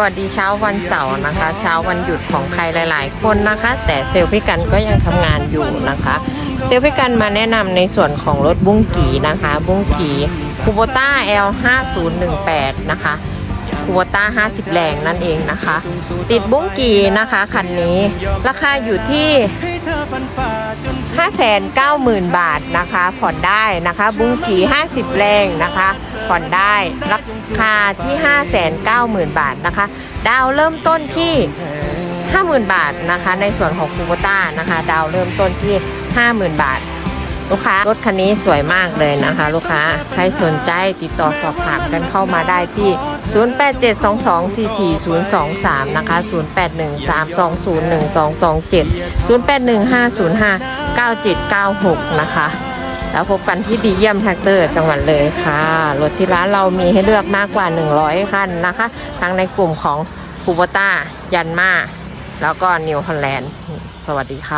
สวัสดีเช้าวันเสาร์นะคะ เช้าวันหยุดของใครหลาย ๆ คนนะคะ แต่เซลฟี่กันก็ยังทำงานอยู่นะคะ เซลฟี่กันมาแนะนำในส่วนของรถบุ้งกีนะคะ บุ้งกีคูโบต้า L 5 0 1 8นะคะคูโบต้า 50 แรงนั่นเองนะคะ ติดบุ้งกีนะคะคันนี้ ราคาอยู่ที่590,000 บาทนะคะ ผ่อนได้นะคะ บุ้งกี50 แรงนะคะ ผ่อนได้ราคาที่ 590,000 บาทนะคะ ดาวเริ่มต้นที่ 50,000 บาทนะคะ ในส่วนของคูโบต้านะคะ ดาวเริ่มต้นที่ 50,000 บาท ลูกค้ารถคันนี้สวยมากเลยนะคะ ลูกค้าใครสนใจติดต่อสอบถามกันเข้ามาได้ที่ 0872244023 นะคะ 0813201227 0815059796 นะคะ แล้วพบกันที่ดีเยี่ยมแท็กเตอร์จังหวัดเลยค่ะ รถที่ร้านเรามีให้เลือกมากกว่า 100 คันนะคะ ทั้งในกลุ่มของคูโบต้ายันมาแล้วก็นิวฮอลแลนด์สวัสดีค่ะ